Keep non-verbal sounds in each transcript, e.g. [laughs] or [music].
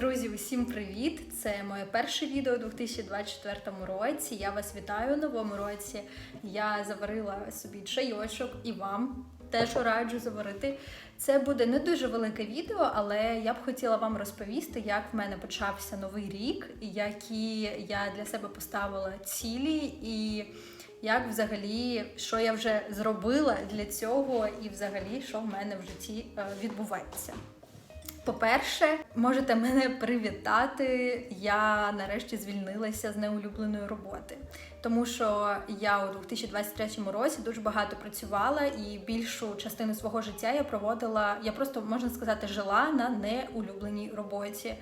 Друзі, усім привіт! Це моє перше відео у 2024 році. Я вас вітаю у новому році. Я заварила собі чайочок і вам теж раджу заварити. Це буде не дуже велике відео, але я б хотіла вам розповісти, як в мене почався новий рік, які я для себе поставила цілі і. Як взагалі, що я вже зробила для цього, і взагалі, що в мене в житті е, відбувається. По-перше, можете мене привітати. Я нарешті звільнилася з неулюбленої роботи, тому що я у 2023 році дуже багато працювала і більшу частину свого життя я проводила. Я просто можна сказати, жила на неулюбленій роботі.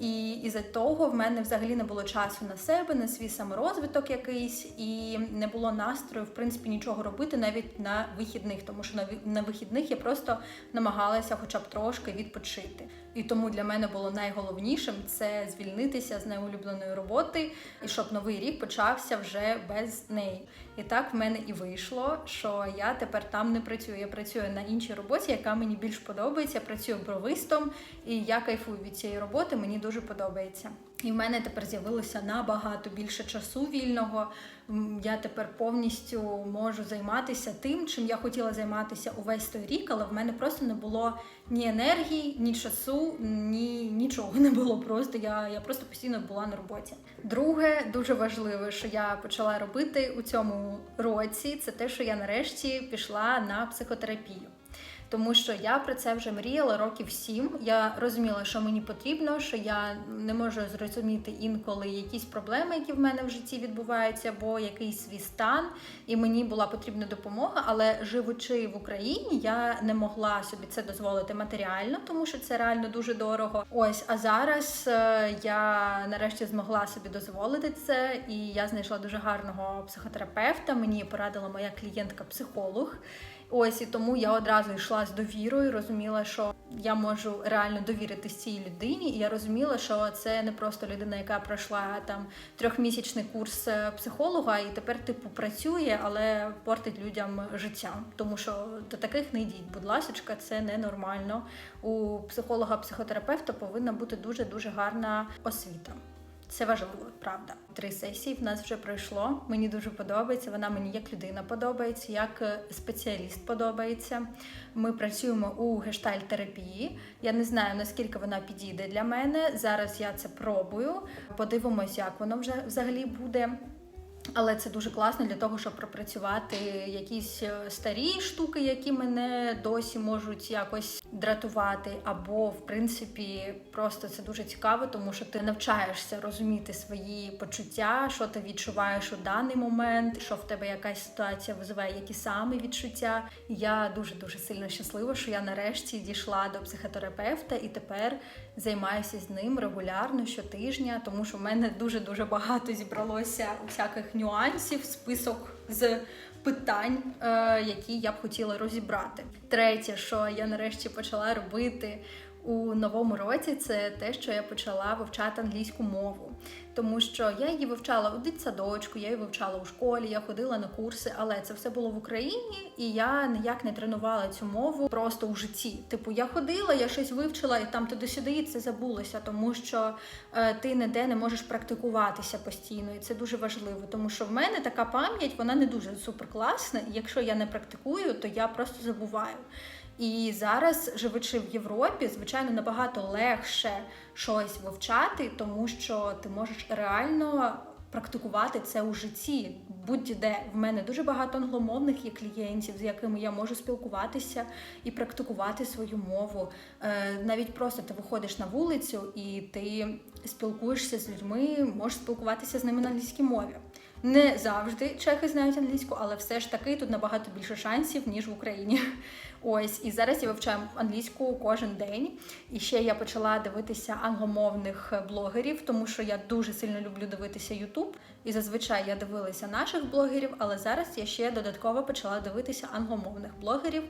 І із-за того в мене взагалі не було часу на себе, на свій саморозвиток якийсь, і не було настрою, в принципі, нічого робити навіть на вихідних, тому що на вихідних я просто намагалася хоча б трошки відпочити. І тому для мене було найголовнішим це звільнитися з неулюбленої роботи, і щоб новий рік почався вже без неї. І так в мене і вийшло, що я тепер там не працюю. Я працюю на іншій роботі, яка мені більш подобається. Я працюю бровистом, і я кайфую від цієї роботи. Мені дуже подобається. І в мене тепер з'явилося набагато більше часу вільного. Я тепер повністю можу займатися тим, чим я хотіла займатися увесь той рік, але в мене просто не було ні енергії, ні часу, ні нічого не було. Просто я, я просто постійно була на роботі. Друге, дуже важливе, що я почала робити у цьому році, це те, що я нарешті пішла на психотерапію. Тому що я про це вже мріяла років сім. Я розуміла, що мені потрібно, що я не можу зрозуміти інколи якісь проблеми, які в мене в житті відбуваються, або якийсь свій стан, і мені була потрібна допомога. Але живучи в Україні, я не могла собі це дозволити матеріально, тому що це реально дуже дорого. Ось а зараз е, я нарешті змогла собі дозволити це, і я знайшла дуже гарного психотерапевта. Мені порадила моя клієнтка-психолог. Ось і тому я одразу йшла з довірою, розуміла, що я можу реально довіритись цій людині, і я розуміла, що це не просто людина, яка пройшла там трьохмісячний курс е, психолога, і тепер типу працює, але портить людям життя. Тому що до таких не йдіть. Будь ласочка, це ненормально. У психолога-психотерапевта повинна бути дуже дуже гарна освіта. Це важливо, правда. Три сесії в нас вже пройшло. Мені дуже подобається. Вона мені як людина подобається, як е, спеціаліст подобається. Ми працюємо у гештальт-терапії. Я не знаю наскільки вона підійде для мене. Зараз я це пробую. Подивимось, як воно вже взагалі буде. Але це дуже класно для того, щоб пропрацювати якісь е, старі штуки, які мене досі можуть якось дратувати. Або, в принципі, просто це дуже цікаво, тому що ти навчаєшся розуміти свої почуття, що ти відчуваєш у даний момент, що в тебе якась ситуація визиває які саме відчуття. Я дуже дуже сильно щаслива, що я нарешті дійшла до психотерапевта і тепер займаюся з ним регулярно щотижня, тому що в мене дуже дуже багато зібралося всяких нюансів, список з питань, е, які я б хотіла розібрати. Третє, що я нарешті почала робити. У новому році це те, що я почала вивчати англійську мову, тому що я її вивчала у дитсадочку, я її вивчала у школі, я ходила на курси, але це все було в Україні, і я ніяк не тренувала цю мову просто у житті. Типу, я ходила, я щось вивчила, і там туди-сюди і це забулося, тому що е, ти ніде не можеш практикуватися постійно, і це дуже важливо. Тому що в мене така пам'ять, вона не дуже суперкласна, і якщо я не практикую, то я просто забуваю. І зараз, живучи в Європі, звичайно, набагато легше щось вивчати, тому що ти можеш реально практикувати це у житті. Будь-де в мене дуже багато англомовних є клієнтів, з якими я можу спілкуватися і практикувати свою мову. Е, навіть просто ти виходиш на вулицю і ти спілкуєшся з людьми, можеш спілкуватися з ними на англійській мові. Не завжди чехи знають англійську, але все ж таки тут набагато більше шансів, ніж в Україні. Ось і зараз я вивчаю англійську кожен день. І ще я почала дивитися англомовних блогерів, тому що я дуже сильно люблю дивитися Ютуб. І зазвичай я дивилася наших блогерів, але зараз я ще додатково почала дивитися англомовних блогерів.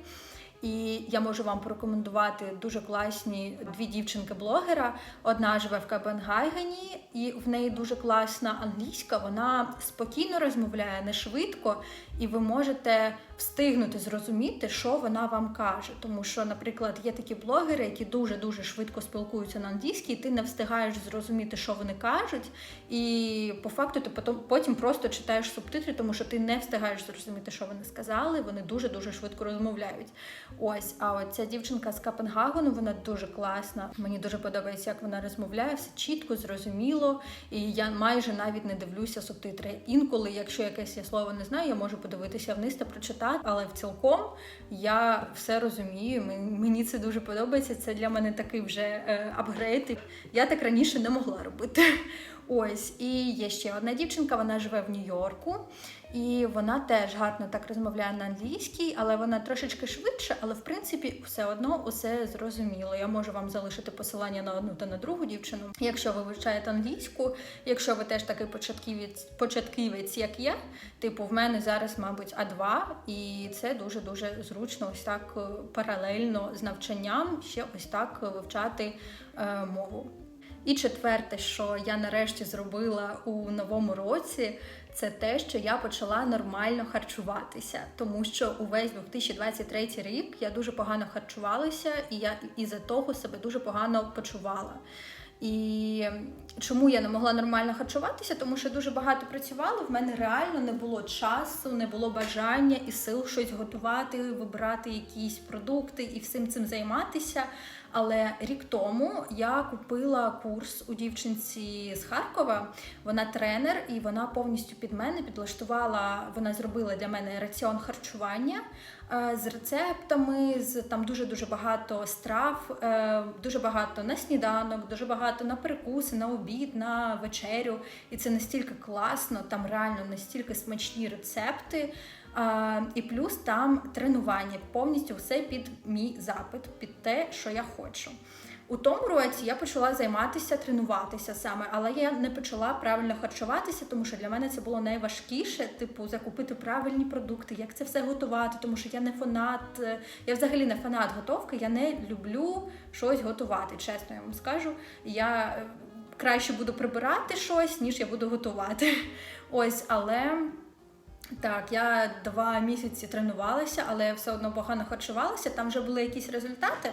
І я можу вам порекомендувати дуже класні дві дівчинки-блогера. Одна живе в Копенгагені, і в неї дуже класна англійська. Вона спокійно розмовляє, не швидко, і ви можете встигнути зрозуміти, що вона вам каже. Тому що, наприклад, є такі блогери, які дуже дуже швидко спілкуються на англійській, і ти не встигаєш зрозуміти, що вони кажуть, і по факту ти потім, потім просто читаєш субтитри, тому що ти не встигаєш зрозуміти, що вони сказали. Вони дуже дуже швидко розмовляють. Ось, а от ця дівчинка з Копенгагену, вона дуже класна. Мені дуже подобається, як вона розмовляє, все чітко, зрозуміло. І я майже навіть не дивлюся субтитри. Інколи, якщо якесь я слово не знаю, я можу подивитися вниз та прочитати, але в цілком я все розумію. Мені це дуже подобається. Це для мене такий вже е, апгрейд. Я так раніше не могла робити. [laughs] Ось, і є ще одна дівчинка, вона живе в Нью-Йорку, і вона теж гарно так розмовляє на англійській, але вона трошечки швидше, але в принципі все одно усе зрозуміло. Я можу вам залишити посилання на одну та на другу дівчину. Якщо ви вивчаєте англійську, якщо ви теж такий початківець, початківець, як я, типу, в мене зараз, мабуть, А2, і це дуже дуже зручно, ось так е, паралельно з навчанням ще ось так е, вивчати е, мову. І четверте, що я нарешті зробила у новому році, це те, що я почала нормально харчуватися, тому що увесь 2023 рік я дуже погано харчувалася, і я із-за того себе дуже погано почувала. І чому я не могла нормально харчуватися? Тому що дуже багато працювала. В мене реально не було часу, не було бажання і сил щось готувати, вибирати якісь продукти і всім цим займатися. Але рік тому я купила курс у дівчинці з Харкова. Вона тренер, і вона повністю під мене підлаштувала. Вона зробила для мене раціон харчування з рецептами, з там дуже дуже багато страв, е, дуже багато на сніданок, дуже багато на перекуси, на обід, на вечерю. І це настільки класно, там реально настільки смачні рецепти. І плюс там тренування, повністю все під мій запит, під те, що я хочу. У тому році я почала займатися, тренуватися саме, але я не почала правильно харчуватися, тому що для мене це було найважкіше, типу, закупити правильні продукти, як це все готувати, тому що я не фанат, е, я взагалі не фанат готовки, я не люблю щось готувати, чесно я вам скажу. Я е, краще буду прибирати щось, ніж я буду готувати. [laughs] Ось, але. Так, я два місяці тренувалася, але все одно погано харчувалася. Там вже були якісь результати.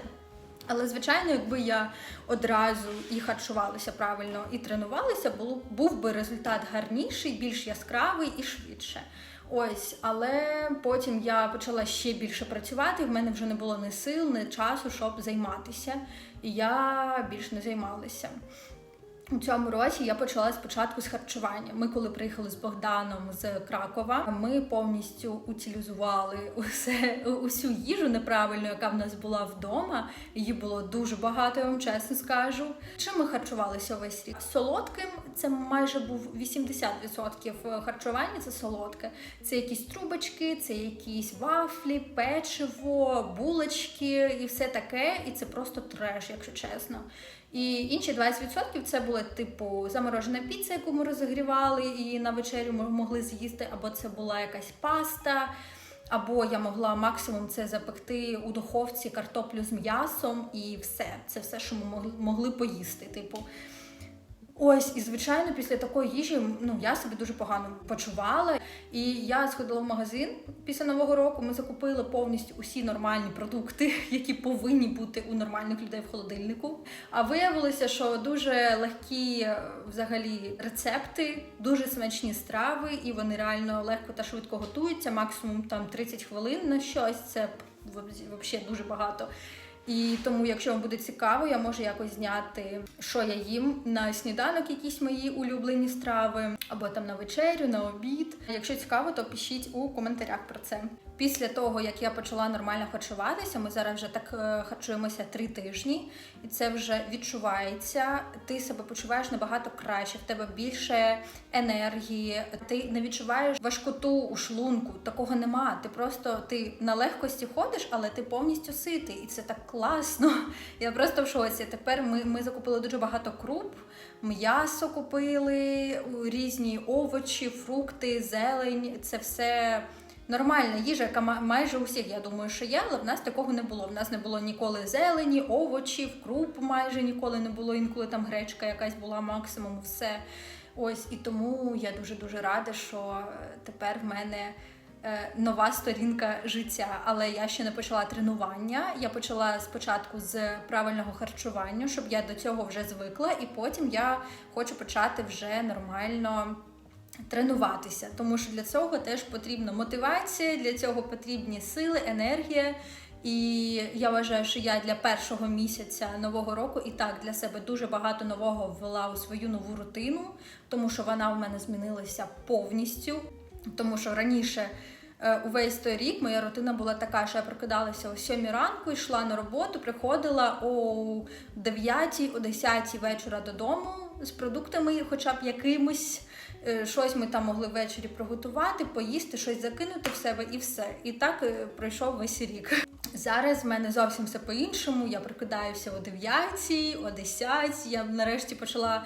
Але, звичайно, якби я одразу і харчувалася правильно, і тренувалася, було, був би результат гарніший, більш яскравий і швидше. Ось, але потім я почала ще більше працювати. В мене вже не було ні сил, ні часу, щоб займатися. І я більш не займалася. У цьому році я почала спочатку з харчування. Ми, коли приїхали з Богданом з Кракова, ми повністю утилізували усе усю їжу неправильну, яка в нас була вдома. Її було дуже багато, я вам чесно скажу. Чим ми харчувалися весь рік? Солодким це майже був 80% харчування. Це солодке. Це якісь трубочки, це якісь вафлі, печиво, булочки і все таке. І це просто треш, якщо чесно. І інші 20% це були типу заморожена піца, яку ми розігрівали і на вечерю ми могли з'їсти, або це була якась паста, або я могла максимум це запекти у духовці картоплю з м'ясом, і все. Це все, що ми могли, поїсти. Типу. Ось, і звичайно, після такої їжі ну я себе дуже погано почувала. І я сходила в магазин після нового року. Ми закупили повністю усі нормальні продукти, [laughs] які повинні бути у нормальних людей в холодильнику. А виявилося, що дуже легкі е, взагалі рецепти, дуже смачні страви, і вони реально легко та швидко готуються. Максимум там 30 хвилин на щось. Це взагалі дуже багато. І тому, якщо вам буде цікаво, я можу якось зняти, що я їм на сніданок, якісь мої улюблені страви, або там на вечерю, на обід. Якщо цікаво, то пишіть у коментарях про це. Після того, як я почала нормально харчуватися, ми зараз вже так е, харчуємося три тижні, і це вже відчувається. Ти себе почуваєш набагато краще, в тебе більше енергії, ти не відчуваєш важкоту у шлунку. Такого нема. Ти просто ти на легкості ходиш, але ти повністю ситий, і це так класно. [laughs] Я просто в шоці. Тепер ми, ми закупили дуже багато круп, м'ясо купили, різні овочі, фрукти, зелень. Це все. Нормальна їжа, яка майже у всіх, я думаю, що є, але в нас такого не було. В нас не було ніколи зелені, овочів, круп майже ніколи не було. Інколи там гречка якась була максимум все. Ось і тому я дуже дуже рада, що тепер в мене е, нова сторінка життя. Але я ще не почала тренування. Я почала спочатку з правильного харчування, щоб я до цього вже звикла, і потім я хочу почати вже нормально. Тренуватися, тому що для цього теж потрібна мотивація, для цього потрібні сили, енергія. І я вважаю, що я для першого місяця нового року і так для себе дуже багато нового ввела у свою нову рутину, тому що вона в мене змінилася повністю. Тому що раніше е, увесь той рік моя рутина була така, що я прокидалася о 7 ранку, йшла на роботу, приходила о 9, о 10 вечора додому з продуктами, хоча б якимось. Е, Щось ми там могли ввечері приготувати, поїсти, щось закинути в себе і все. І так е, пройшов весь рік. Зараз в мене зовсім все по-іншому. Я прокидаюся о 9, о 10. Я нарешті почала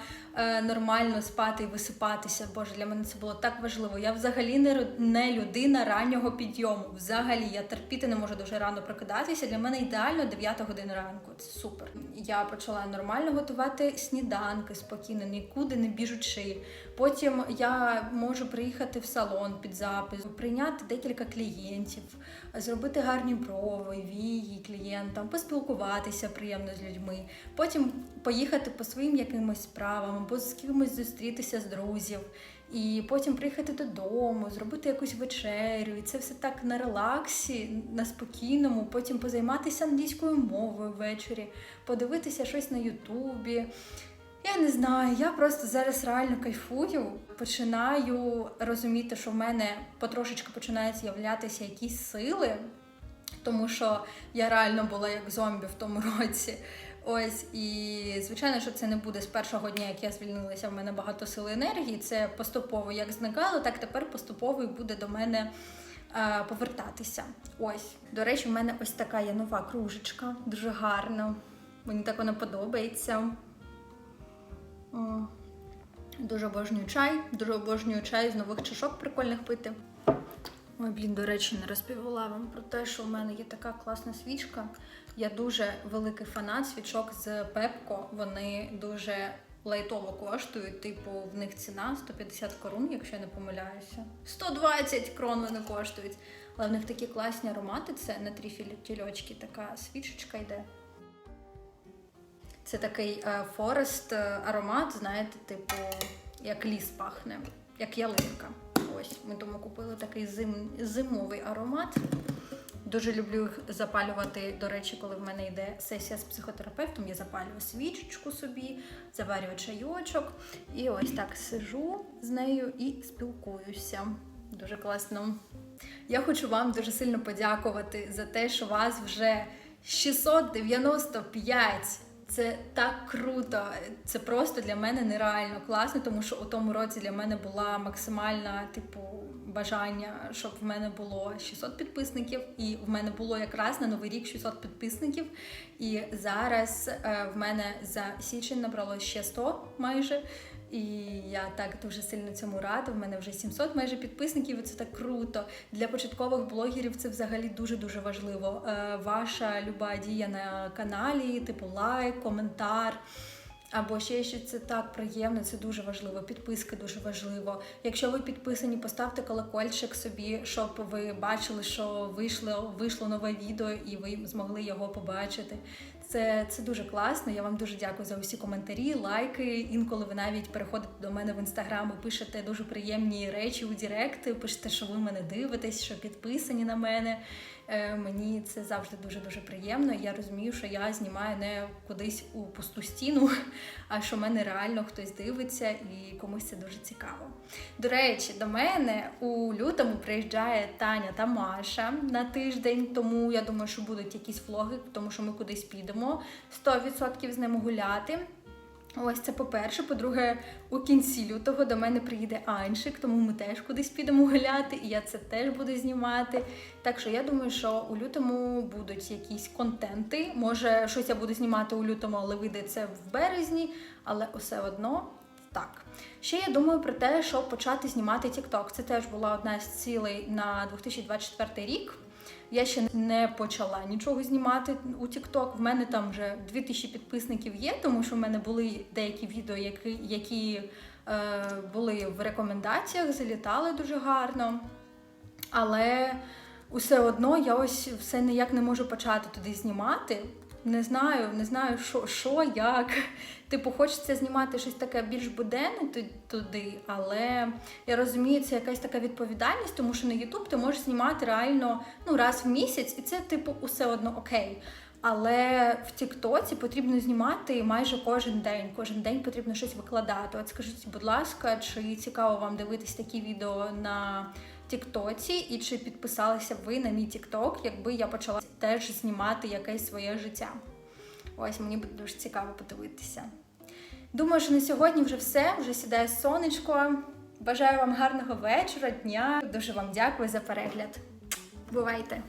нормально спати і висипатися. Боже, для мене це було так важливо. Я взагалі не, не людина раннього підйому. Взагалі, я терпіти не можу дуже рано прокидатися. Для мене ідеально 9 година ранку. Це супер. Я почала нормально готувати сніданки спокійно, нікуди не біжучи. Потім я можу приїхати в салон під запис, прийняти декілька клієнтів, зробити гарні брови, вії клієнтам, поспілкуватися приємно з людьми. Потім поїхати по своїм якимось справам, або з кимось зустрітися з друзів. І потім приїхати додому, зробити якусь вечерю. І це все так на релаксі, на спокійному. Потім позайматися англійською мовою ввечері, подивитися щось на Ютубі. Я не знаю, я просто зараз реально кайфую. Починаю розуміти, що в мене потрошечки починають з'являтися якісь сили, тому що я реально була як зомбі в тому [laughs] році. Ось і звичайно, що це не буде з першого дня, як я звільнилася. В мене багато сили енергії. Це поступово як зникало, так тепер поступово і буде до мене е, повертатися. Ось до речі, в мене ось така є нова кружечка, дуже гарна. Мені так вона подобається. Дуже обожнюю чай, дуже обожнюю чай з нових чашок прикольних пити. Ой, блін, до речі, не розповіла вам про те, що в мене є така класна свічка. Я дуже великий фанат свічок з Пепко. Вони дуже лайтово коштують. Типу, в них ціна 150 корун, якщо я не помиляюся. 120 крон вони коштують. Але в них такі класні аромати. Це на трі тільочки така свічечка йде. Це такий форест е, аромат, знаєте, типу, як ліс пахне, як ялинка. Ось ми тому купили такий зим, зимовий аромат. Дуже люблю їх запалювати. До речі, коли в мене йде сесія з психотерапевтом, я запалюю свічечку собі, заварюю чайочок. І ось так сижу з нею і спілкуюся. Дуже класно. Я хочу вам дуже сильно подякувати за те, що вас вже 695. Це так круто. Це просто для мене нереально класно, тому що у тому році для мене була максимальна, типу, бажання, щоб в мене було 600 підписників, і в мене було якраз на новий рік 600 підписників. І зараз е, в мене за січень набрало ще 100 майже. І я так дуже сильно цьому рада. В мене вже 700 майже підписників. і Це так круто. Для початкових блогерів це взагалі дуже дуже важливо. Е, Ваша люба дія на каналі, типу лайк, коментар. Або ще що це так приємно, це дуже важливо. Підписки дуже важливо. Якщо ви підписані, поставте колокольчик собі, щоб ви бачили, що вийшло вийшло нове відео і ви змогли його побачити. Це, це дуже класно. Я вам дуже дякую за усі коментарі, лайки. Інколи ви навіть переходите до мене в інстаграм і пишете дуже приємні речі у Дірект, пишете, що ви мене дивитесь, що підписані на мене. Е, Мені це завжди дуже дуже приємно. Я розумію, що я знімаю не кудись у пусту стіну, а що мене реально хтось дивиться і комусь це дуже цікаво. До речі, до мене у лютому приїжджає Таня та Маша на тиждень, тому я думаю, що будуть якісь влоги, тому що ми кудись підемо 100% з ними гуляти. Ось це по-перше. По-друге, у кінці лютого до мене приїде Аншик, тому ми теж кудись підемо гуляти, і я це теж буду знімати. Так що я думаю, що у лютому будуть якісь контенти. Може, щось я буду знімати у лютому, але вийде це в березні, але все одно. Так, ще я думаю про те, щоб почати знімати TikTok. Це теж була одна з цілей на 2024 рік. Я ще не почала нічого знімати у TikTok. В мене там вже 2000 підписників є, тому що в мене були деякі відео, які, які е, були в рекомендаціях, залітали дуже гарно. Але усе одно я ось все ніяк не можу почати туди знімати. Не знаю, не знаю, що, що як. Типу, хочеться знімати щось таке більш буденне туди, але я розумію, це якась така відповідальність, тому що на YouTube ти можеш знімати реально ну, раз в місяць, і це, типу, усе одно окей. Але в Тіктоці потрібно знімати майже кожен день. Кожен день потрібно щось викладати. От скажіть, будь ласка, чи цікаво вам дивитись такі відео на Тіктоці, і чи підписалися ви на мій Тікток, якби я почала теж знімати якесь своє життя? Ось мені буде дуже цікаво подивитися. Думаю, що на сьогодні вже все. Вже сідає сонечко. Бажаю вам гарного вечора, дня. Дуже вам дякую за перегляд. Бувайте!